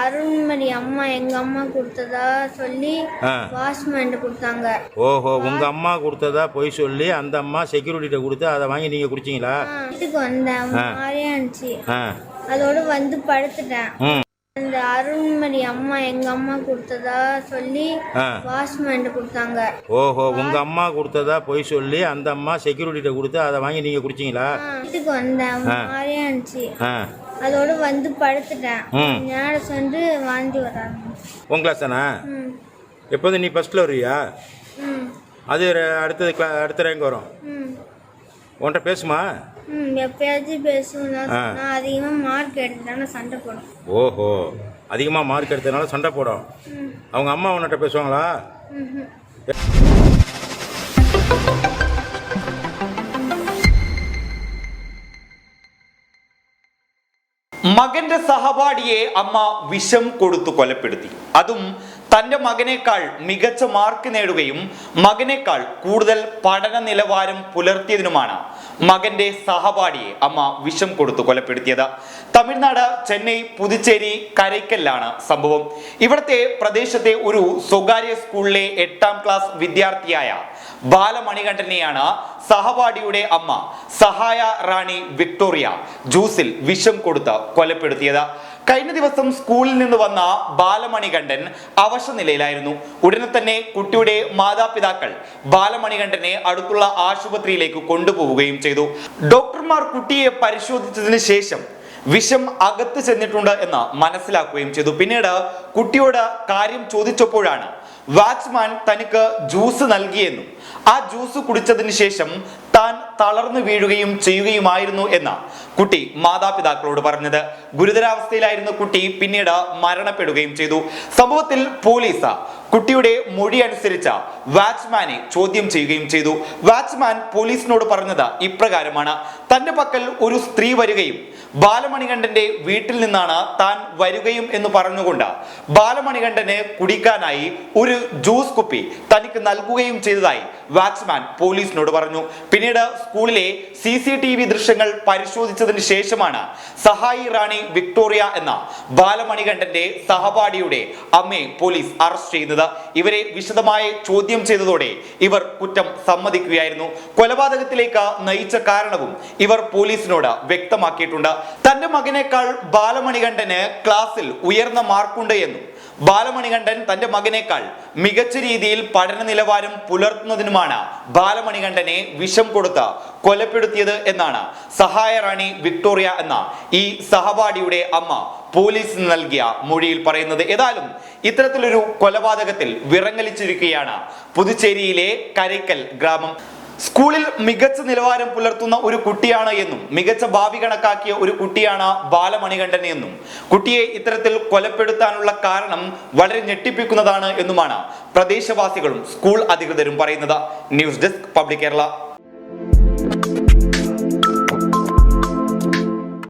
அருண்மதி அம்மா எங்க அம்மா கொடுத்ததா சொல்லி. வாட்ச்மேன் கொடுத்தாங்க. ஓஹோ உங்க அம்மா கொடுத்ததா பொய் சொல்லி அந்த அம்மா செக்யூரிட்டிகிட்ட கொடுத்து அதை வாங்கி நீங்க குடிச்சீங்களா? வீட்டுக்கு வந்தேன். மாதிரியா இருந்துச்சு. அதோட வந்து படுத்துட்டேன். அந்த அருண்மதி அம்மா எங்க அம்மா கொடுத்ததா சொல்லி வாட்ச்மேன் கொடுத்தாங்க. ஓஹோ உங்க அம்மா கொடுத்ததா பொய் சொல்லி அந்த அம்மா செக்யூரிட்டிகிட்ட கொடுத்து அதை வாங்கி நீங்க குடிச்சீங்களா? வீட்டுக்கு வந்தேன். மாதிரியா இருந்துச்சு அதோட வந்து படுத்துட்டேன். நேரம் சென்று வாந்தி வராங்க. உன் கிளாஸ் தானே? எப்போது நீ ஃபஸ்ட்டில் வருவியா? அது அடுத்தது அடுத்த ரேங்க் வரும். உன்கிட்ட பேசுமா? எப்பயாச்சும் பேசுவேன் ஆ. நான் அதிகமாக மார்க் எடுத்துட்டானா சண்டை போடும் ஓஹோ அதிகமாக மார்க் எடுத்ததுனால சண்டை போடும் ம் அவங்க அம்மா உன்கிட்ட பேசுவாங்களா ம்ஹும். മകന്റെ സഹപാഠിയെ അമ്മ വിഷം കൊടുത്തു കൊലപ്പെടുത്തി അതും തന്റെ മകനേക്കാൾ മികച്ച മാർക്ക് നേടുകയും മകനേക്കാൾ കൂടുതൽ പഠന നിലവാരം പുലർത്തിയതിനുമാണ് മകന്റെ സഹപാഠിയെ അമ്മ വിഷം കൊടുത്തു കൊലപ്പെടുത്തിയത്. തമിഴ്നാട് ചെന്നൈ പുതുച്ചേരി കരയ്ക്കലാണ് സംഭവം. ഇവിടുത്തെ പ്രദേശത്തെ ഒരു സ്വകാര്യ സ്കൂളിലെ എട്ടാം ക്ലാസ് വിദ്യാർത്ഥിയായ ബാലമണികണ്ഠനെയാണ് സഹപാഠിയുടെ അമ്മ സഹായ റാണി വിക്ടോറിയ ജ്യൂസിൽ വിഷം കൊടുത്ത് കൊലപ്പെടുത്തിയത്. കഴിഞ്ഞ ദിവസം സ്കൂളിൽ നിന്ന് വന്ന ബാലമണികണ്ഠൻ അവശ നിലയിലായിരുന്നു. ഉടനെ തന്നെ കുട്ടിയുടെ മാതാപിതാക്കൾ ബാലമണികണ്ഠനെ അടുത്തുള്ള ആശുപത്രിയിലേക്ക് കൊണ്ടുപോവുകയും ചെയ്തു. ഡോക്ടർമാർ കുട്ടിയെ പരിശോധിച്ചതിന് ശേഷം വിഷം അകത്ത് ചെന്നിട്ടുണ്ട് എന്ന് മനസ്സിലാക്കുകയും ചെയ്തു. പിന്നീട് കുട്ടിയോട് കാര്യം ചോദിച്ചപ്പോഴാണ് വാച്ച്മാൻ തനിക്ക് ജ്യൂസ് നൽകിയെന്നും ആ ജ്യൂസ് കുടിച്ചതിന് ശേഷം താൻ തളർന്നു വീഴുകയും ചെയ്യുകയുമായിരുന്നു എന്ന് കുട്ടി മാതാപിതാക്കളോട് പറഞ്ഞത്. ഗുരുതരാവസ്ഥയിലായിരുന്ന കുട്ടി പിന്നീട് മരണപ്പെടുകയും ചെയ്തു. സംഭവത്തിൽ പോലീസ് കുട്ടിയുടെ മൊഴി അനുസരിച്ച വാച്ച്മാനെ ചോദ്യം ചെയ്യുകയും ചെയ്തു. വാച്ച്മാൻ പോലീസിനോട് പറഞ്ഞത് ഇപ്രകാരമാണ്. തന്റെ പക്കൽ ഒരു സ്ത്രീ വരികയും ബാലമണികണ്ഠന്റെ വീട്ടിൽ നിന്നാണ് താൻ വരികയും എന്ന് പറഞ്ഞുകൊണ്ട് ബാലമണികണ്ഠന് കുടിക്കാനായി ഒരു ജ്യൂസ് കുപ്പി തനിക്ക് നൽകുകയും ചെയ്തതായി വാച്ച്മാൻ പോലീസിനോട് പറഞ്ഞു. പിന്നീട് സ്കൂളിലെ സി സി ടി വി ദൃശ്യങ്ങൾ പരിശോധിച്ചതിന് ശേഷമാണ് സഹായി റാണി വിക്ടോറിയ എന്ന ബാലമണികണ്ഠന്റെ സഹപാഠിയുടെ അമ്മയെ പോലീസ് അറസ്റ്റ് ചെയ്യുന്നത്. ഇവരെ വിശദമായി ചോദ്യം ചെയ്തതോടെ ഇവർ കുറ്റം സമ്മതിക്കുകയായിരുന്നു. കൊലപാതകത്തിലേക്ക് നയിച്ച കാരണവും ഇവർ പോലീസിനോട് വ്യക്തമാക്കിയിട്ടുണ്ട്. തന്റെ മകനേക്കാൾ ബാലമണികണ്ഠന് ക്ലാസ്സിൽ ഉയർന്ന മാർക്കുണ്ട് എന്നും ബാലമണികണ്ഠൻ തന്റെ മകനേക്കാൾ മികച്ച രീതിയിൽ പഠന നിലവാരം പുലർത്തുന്നതിനുമാണ് ബാലമണികണ്ഠനെ വിഷം കൊടുത്ത് കൊലപ്പെടുത്തിയത് എന്നാണ് സഹായ റാണി വിക്ടോറിയ എന്ന ഈ സഹപാഠിയുടെ അമ്മ പോലീസിന് നൽകിയ മൊഴിയിൽ പറയുന്നത് ഏതായാലും ഇത്തരത്തിലൊരു കൊലപാതകത്തിൽ വിറങ്ങലിച്ചിരിക്കുകയാണ്. പുതുച്ചേരിയിലെ കരയ്ക്കൽ ഗ്രാമം. സ്കൂളിൽ മികച്ച നിലവാരം പുലർത്തുന്ന ഒരു കുട്ടിയാണ് എന്നും മികച്ച ഭാവി കണക്കാക്കിയ ഒരു കുട്ടിയാണ് ബാലമണികണ്ഠൻ എന്നും. കുട്ടിയെ ഇത്തരത്തിൽ കൊലപ്പെടുത്താനുള്ള കാരണം വളരെ ഞെട്ടിപ്പിക്കുന്നതാണ് എന്നുമാണ് പ്രദേശവാസികളും സ്കൂൾ അധികൃതരും പറയുന്നത്. News desk public Kerala.